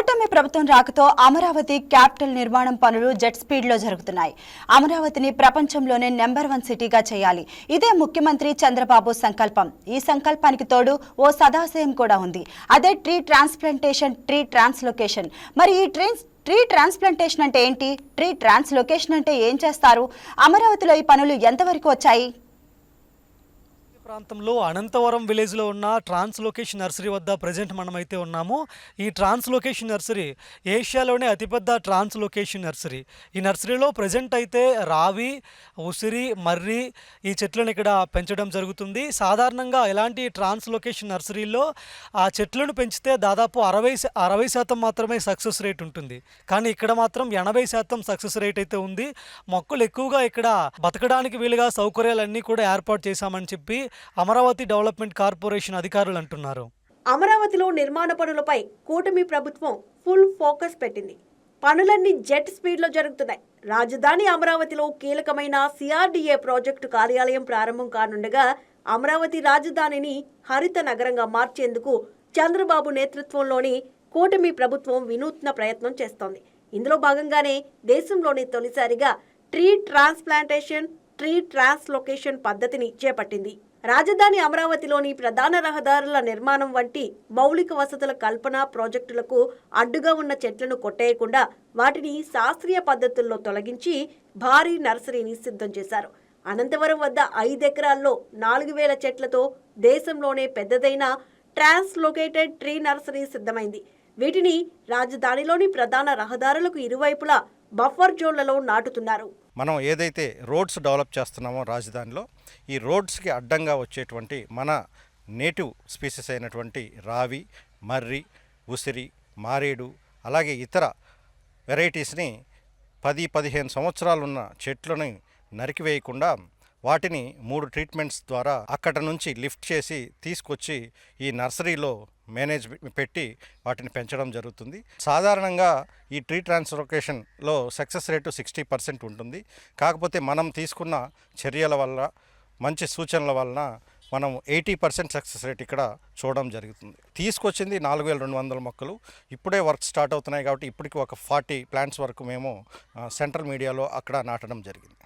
కూటమి ప్రభుత్వం రాకతో అమరావతి క్యాపిటల్ నిర్మాణం పనులు జెట్ స్పీడ్లో జరుగుతున్నాయి. అమరావతిని ప్రపంచంలోనే నెంబర్ వన్ సిటీగా చేయాలి. ఇదే ముఖ్యమంత్రి చంద్రబాబు సంకల్పం. ఈ సంకల్పానికి తోడు ఓ సదాశయం కూడా ఉంది. అదే ట్రీ ట్రాన్స్ప్లాంటేషన్ ట్రీ ట్రాన్స్లొకేషన్. మరి ఈ ట్రైన్స్ ట్రీ ట్రాన్స్ప్లాంటేషన్ అంటే ఏంటి? ట్రీ ట్రాన్స్లొకేషన్ అంటే ఏం చేస్తారు? అమరావతిలో ఈ పనులు ఎంతవరకు వచ్చాయి? ప్రాంతంలో అనంతవరం విలేజ్లో ఉన్న ట్రాన్స్లొకేషన్ నర్సరీ వద్ద ప్రజెంట్ మనమైతే ఉన్నాము. ఈ ట్రాన్స్లొకేషన్ నర్సరీ ఏషియాలోనే అతిపెద్ద ట్రాన్స్లొకేషన్ నర్సరీ. ఈ నర్సరీలో ప్రజెంట్ అయితే రావి ఉసిరి మర్రి ఈ చెట్లను ఇక్కడ పెంచడం జరుగుతుంది. సాధారణంగా ఇలాంటి ట్రాన్స్లొకేషన్ నర్సరీలో ఆ చెట్లను పెంచితే దాదాపు అరవై అరవై శాతం మాత్రమే సక్సెస్ రేట్ ఉంటుంది. కానీ ఇక్కడ మాత్రం ఎనభై శాతం సక్సెస్ రేట్ అయితే ఉంది. మొక్కలు ఎక్కువగా ఇక్కడ బతకడానికి వీలుగా సౌకర్యాలన్నీ కూడా ఏర్పాటు చేశామని చెప్పి అమరావతి డెవలప్మెంట్ కార్పొరేషన్ అధికారులు అంటున్నారు. అమరావతిలో నిర్మాణ పనులపై కూటమి ప్రభుత్వం ఫుల్ ఫోకస్ పెట్టింది. పనులన్నీ జెట్ స్పీడ్లో జరుగుతున్నాయి. రాజధాని అమరావతిలో కీలకమైన సిఆర్డీఏ ప్రాజెక్టు కార్యాలయం ప్రారంభం కానుండగా అమరావతి రాజధానిని హరిత నగరంగా మార్చేందుకు చంద్రబాబు నేతృత్వంలోని కూటమి ప్రభుత్వం వినూత్న ప్రయత్నం చేస్తోంది. ఇందులో భాగంగానే దేశంలోని తొలిసారిగా ట్రీ ట్రాన్స్ప్లాంటేషన్ ట్రీ ట్రాన్స్లొకేషన్ పద్ధతిని చేపట్టింది రాజధాని అమరావతిలోని ప్రధాన రహదారుల నిర్మాణం వంటి మౌలిక వసతుల కల్పన ప్రాజెక్టులకు అడ్డుగా ఉన్న చెట్లను కొట్టేయకుండా వాటిని శాస్త్రీయ పద్ధతుల్లో తొలగించి భారీ నర్సరీని సిద్ధం చేశారు. అనంతవరం వద్ద ఐదెకరాల్లో నాలుగు వేల చెట్లతో దేశంలోనే పెద్దదైన ట్రాన్స్లొకేటెడ్ ట్రీ నర్సరీ సిద్ధమైంది. వీటిని రాజధానిలోని ప్రధాన రహదారులకు ఇరువైపులా బఫర్ జోన్లలో నాటుతున్నారు. మనం ఏదైతే రోడ్స్ డెవలప్ చేస్తున్నామో రాజధానిలో ఈ రోడ్స్కి అడ్డంగా వచ్చేటువంటి మన నేటివ్ స్పీసెస్ అయినటువంటి రావి మర్రి ఉసిరి మారేడు అలాగే ఇతర వెరైటీస్ని పది పదిహేను సంవత్సరాలు ఉన్న చెట్లని నరికివేయకుండా వాటిని మూడు ట్రీట్మెంట్స్ ద్వారా అక్కడ నుంచి లిఫ్ట్ చేసి తీసుకొచ్చి ఈ నర్సరీలో మేనేజ్ పెట్టి వాటిని పెంచడం జరుగుతుంది. సాధారణంగా ఈ ట్రీ ట్రాన్స్ఫర్కేషన్లో సక్సెస్ రేటు సిక్స్టీ పర్సెంట్ ఉంటుంది. కాకపోతే మనం తీసుకున్న చర్యల వల్ల మంచి సూచనల వలన మనం ఎయిటీ పర్సెంట్ సక్సెస్ రేట్ ఇక్కడ చూడడం జరుగుతుంది. తీసుకొచ్చింది నాలుగు వేల రెండు వందల మొక్కలు. ఇప్పుడే వర్క్ స్టార్ట్ అవుతున్నాయి కాబట్టి ఇప్పటికి ఒక ఫార్టీ ప్లాంట్స్ వరకు మేము సెంట్రల్ మీడియాలో అక్కడ నాటడం జరిగింది.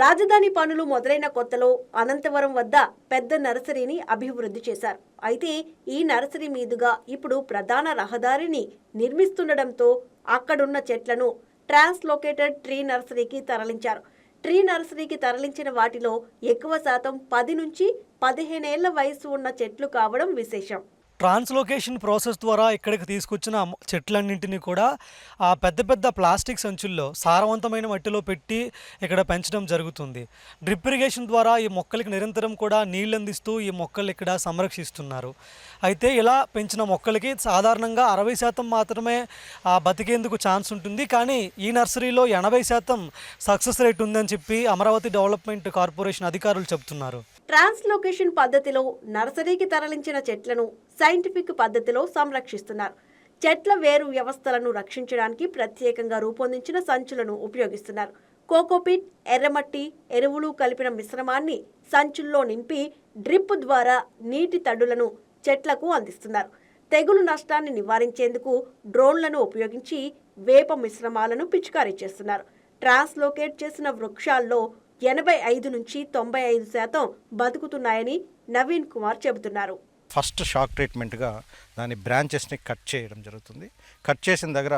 రాజధాని పనులు మొదలైన కొత్తలో అనంతవరం వద్ద పెద్ద నర్సరీని అభివృద్ధి చేశారు. అయితే ఈ నర్సరీ మీదుగా ఇప్పుడు ప్రధాన రహదారిని నిర్మిస్తుండటంతో అక్కడున్న చెట్లను ట్రాన్స్లోకేటెడ్ ట్రీ నర్సరీకి తరలించారు. ట్రీ నర్సరీకి తరలించిన వాటిలో ఎక్కువ శాతం పది నుంచి పదిహేనేళ్ళ వయసు ఉన్న చెట్లు కావడం విశేషం. ట్రాన్స్లోకేషన్ ప్రాసెస్ ద్వారా ఇక్కడికి తీసుకొచ్చిన చెట్లన్నింటినీ కూడా ఆ పెద్ద పెద్ద ప్లాస్టిక్ సంచుల్లో సారవంతమైన మట్టిలో పెట్టి ఇక్కడ పెంచడం జరుగుతుంది. డ్రిప్ ఇరిగేషన్ ద్వారా ఈ మొక్కలకి నిరంతరం కూడా నీళ్ళు అందిస్తూ ఈ మొక్కలు ఇక్కడ సంరక్షిస్తున్నారు. అయితే ఇలా పెంచిన మొక్కలకి సాధారణంగా అరవై శాతం మాత్రమే బతికేందుకు ఛాన్స్ ఉంటుంది. కానీ ఈ నర్సరీలో ఎనభై శాతం సక్సెస్ రేట్ ఉందని చెప్పి అమరావతి డెవలప్మెంట్ కార్పొరేషన్ అధికారులు చెబుతున్నారు ట్రాన్స్లోకేషన్ పద్ధతిలో నర్సరీకి తరలించిన చెట్లను సైంటిఫిక్ పద్ధతిలో సంరక్షిస్తున్నారు. చెట్ల వేరు వ్యవస్థలను రక్షించడానికి ప్రత్యేకంగా రూపొందించిన సంచులను ఉపయోగిస్తున్నారు. కోకోపిట్ ఎర్రమట్టి ఎరువులు కలిపిన మిశ్రమాన్ని సంచుల్లో నింపి డ్రిప్ ద్వారా నీటి తడులను చెట్లకు అందిస్తున్నారు. తెగులు నష్టాన్ని నివారించేందుకు డ్రోన్లను ఉపయోగించి వేప మిశ్రమాలను పిచికారీ చేస్తున్నారు. ట్రాన్స్లోకేట్ చేసిన వృక్షాల్లో ఎనభై ఐదు నుంచి తొంభై ఐదు శాతం బతుకుతున్నాయని నవీన్ కుమార్ చెబుతున్నారు. ఫస్ట్ షాక్ ట్రీట్మెంట్గా దాని బ్రాంచెస్ని కట్ చేయడం జరుగుతుంది. కట్ చేసిన దగ్గర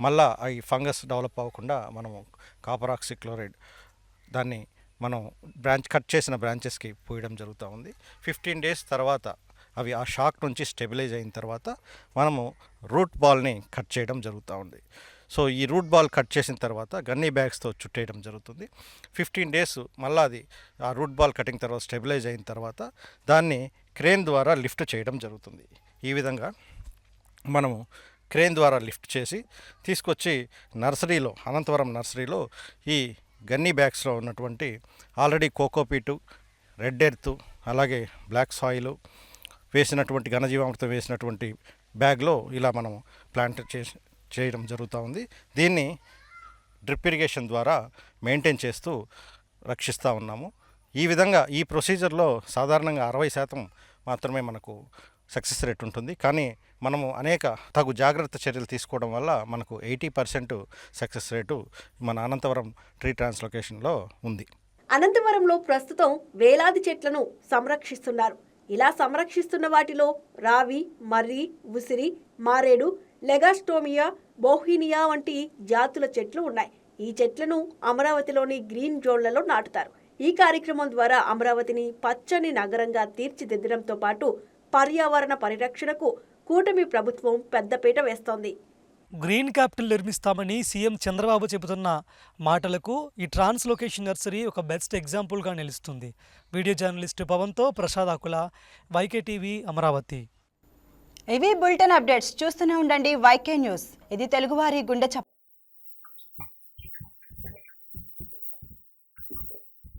మళ్ళా ఈ ఫంగస్ డెవలప్ అవ్వకుండా మనము కాపరాక్సిక్లోరైడ్ దాన్ని మనం బ్రాంచ్ కట్ చేసిన బ్రాంచెస్కి పోయడం జరుగుతూ ఉంది. ఫిఫ్టీన్ డేస్ తర్వాత అవి ఆ షాక్ నుంచి స్టెబిలైజ్ అయిన తర్వాత మనము రూట్ బాల్ని కట్ చేయడం జరుగుతూ ఉంది. సో ఈ రూట్ బాల్ కట్ చేసిన తర్వాత గన్నీ బ్యాగ్స్తో చుట్టేయడం జరుగుతుంది. ఫిఫ్టీన్ డేస్ మళ్ళీ అది ఆ రూట్ బాల్ కటింగ్ తర్వాత స్టెబిలైజ్ అయిన తర్వాత దాన్ని క్రేన్ ద్వారా లిఫ్ట్ చేయడం జరుగుతుంది. ఈ విధంగా మనము క్రేన్ ద్వారా లిఫ్ట్ చేసి తీసుకొచ్చి నర్సరీలో అనంతవరం నర్సరీలో ఈ గన్నీ బ్యాగ్స్లో ఉన్నటువంటి ఆల్రెడీ కోకోపీటు రెడ్ ఎర్త్ అలాగే బ్లాక్ సాయిల్ వేసినటువంటి ఘనజీవామృతం వేసినటువంటి బ్యాగ్లో ఇలా మనం ప్లాంట్ చేసి చేయడం జరుగుతూ ఉంది. దీన్ని డ్రిప్ ఇరిగేషన్ ద్వారా మెయింటైన్ చేస్తూ రక్షిస్తూ ఉన్నాము. ఈ విధంగా ఈ ప్రొసీజర్లో సాధారణంగా అరవై శాతం మాత్రమే మనకు సక్సెస్ రేట్ ఉంటుంది. కానీ మనము అనేక తగు జాగ్రత్త చర్యలు తీసుకోవడం వల్ల మనకు ఎయిటీ పర్సెంట్ సక్సెస్ రేటు మన అనంతవరం ట్రీ ట్రాన్స్లొకేషన్లో ఉంది. అనంతవరంలో ప్రస్తుతం వేలాది చెట్లను సంరక్షిస్తున్నారు. ఇలా సంరక్షిస్తున్న వాటిలో రావి మర్రి ఉసిరి మారేడు లెగాస్టోమియా బోహినియా వంటి జాతుల చెట్లు ఉన్నాయి. ఈ చెట్లను అమరావతిలోని గ్రీన్ జోన్లలో నాటుతారు. ఈ కార్యక్రమం ద్వారా అమరావతిని పచ్చని నగరంగా తీర్చిదిద్దడంతో పాటు పర్యావరణ పరిరక్షణకు కూటమి ప్రభుత్వం పెద్దపీట వేస్తోంది. గ్రీన్ క్యాపిటల్ నిర్మిస్తామని సీఎం చంద్రబాబు చెబుతున్న మాటలకు ఈ ట్రాన్స్లొకేషన్ నర్సరీ ఒక బెస్ట్ ఎగ్జాంపుల్గా నిలుస్తుంది. వీడియో జర్నలిస్ట్ పవన్తో ప్రసాద్ ఆకుల వైకే టీవీ అమరావతి. ఇవి బులెటిన్ అప్డేట్స్. చూస్తూనే ఉండండి వైకే న్యూస్. ఇది తెలుగువారి గుండె చప్ప